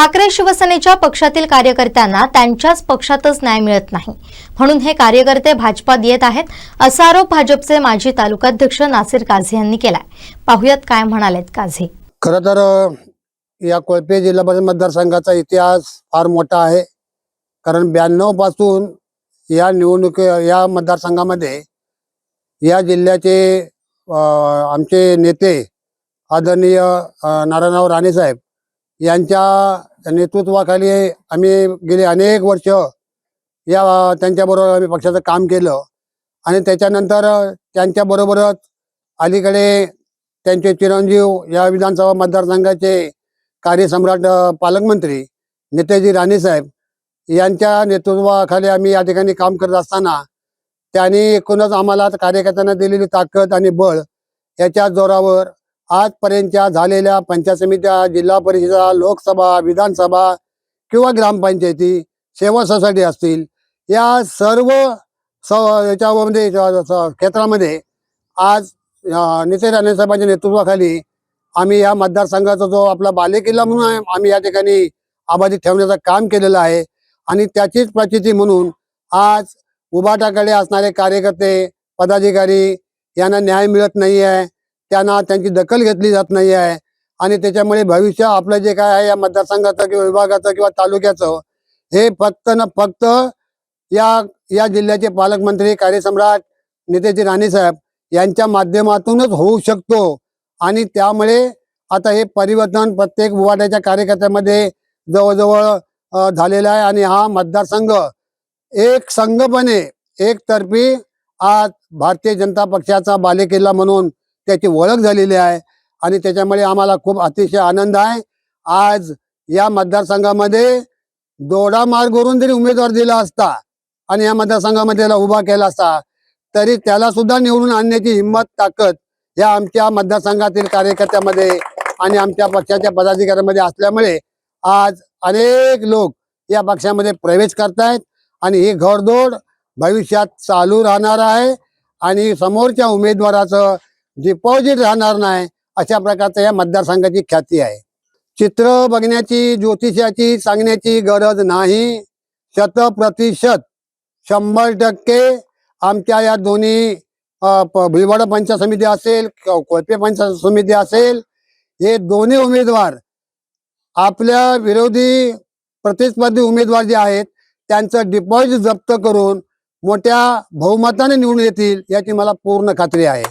ठाकरे शिवसेनेच्या पक्षातील कार्यकर्त्यांना त्यांच्याच पक्षातच न्याय मिळत नाही. म्हणून हे कार्यकर्ते भाजपात येत आहेत असा आरोप भाजपचे माजी तालुकाध्यक्ष नासिर काझी यांनी केलाय. पाहुयात काय म्हणालेत काझी. खरं तर या कोळपे जिल्हा परिषद मतदारसंघाचा इतिहास फार मोठा आहे. कारण ब्याण्णवपासून या निवडणुकी या मतदारसंघामध्ये या जिल्ह्याचे आमचे नेते आदरणीय अ, नारायणराव राणेसाहेब यांच्या नेतृत्वाखाली आम्ही गेली अनेक वर्ष. या त्यांच्याबरोबर आम्ही पक्षाचं काम केलं. आणि त्याच्यानंतर त्यांच्याबरोबरच अलीकडे त्यांचे चिरंजीव या विधानसभा मतदारसंघाचे कार्यसम्राट पालकमंत्री नेताजी राणेसाहेब यांच्या नेतृत्वाखाली आम्ही या ठिकाणी काम करत असताना त्यांनी एकूणच आम्हाला कार्यकर्त्यांना दिलेली ताकद आणि बळ याच्या जोरावर आजपर्यंतच्या झालेल्या पंचायत समित्या जिल्हा परिषदा लोकसभा विधानसभा किंवा ग्रामपंचायती सेवा सोसायटी असतील या सर्व स याच्यामध्ये क्षेत्रामध्ये आज नितेश राणे साहेबांच्या नेतृत्वाखाली आम्ही या मतदारसंघाचा जो आपला बालेकिल्ला म्हणून आहे, आम्ही या ठिकाणी आबादी ठेवण्याचं काम केलेलं आहे. आणि त्याचीच प्रचिती म्हणून आज उभाटाकडे असणारे कार्यकर्ते पदाधिकारी यांना न्याय मिळत नाही आहे त्यांना त्यांची दखल घेतली जात नाही आहे आणि त्याच्यामुळे भविष्य आपलं जे काय आहे या मतदारसंघाचं किंवा विभागाचं किंवा तालुक्याचं हे फक्त न फक्त या या जिल्ह्याचे पालकमंत्री कार्यसम्राट नेतेजी राणेसाहेब यांच्या माध्यमातूनच होऊ शकतो. आणि त्यामुळे आता हे परिवर्तन प्रत्येक वाड्याच्या कार्यकर्त्यामध्ये जवळजवळ झालेलं आहे. आणि हा मतदारसंघ एक संघपणे एकतर्फी आज भारतीय जनता पक्षाचा बालेकिल्ला म्हणून त्याची ओळख झालेली आहे आणि त्याच्यामुळे आम्हाला खूप अतिशय आनंद आहे. आज या मतदारसंघामध्ये दोडा मार्गवरून जरी उमेदवार दिला असता आणि या मतदारसंघामध्ये त्याला उभा केला असता तरी त्याला सुद्धा निवडून आणण्याची हिंमत ताकद या आमच्या मतदारसंघातील कार्यकर्त्यामध्ये आणि आमच्या पक्षाच्या पदाधिकाऱ्यांमध्ये असल्यामुळे आज अनेक लोक या पक्षामध्ये प्रवेश करतायत आणि ही घोडदौड भविष्यात चालू राहणार आहे. आणि समोरच्या उमेदवाराचं डिपॉझिट राहणार नाही अशा प्रकारचं या मतदारसंघाची ख्याती आहे. चित्र बघण्याची ज्योतिषाची सांगण्याची गरज नाही. शत प्रतिशत शंभर टक्के आमच्या या दोन्ही प- भिलवाडा पंचायत समिती असेल कोळपे पंचायत समिती असेल हे दोन्ही उमेदवार आपल्या विरोधी प्रतिस्पर्धी उमेदवार जे आहेत त्यांचं डिपॉझिट जप्त करून मोठ्या बहुमताने निवडून येतील याची मला पूर्ण खात्री आहे.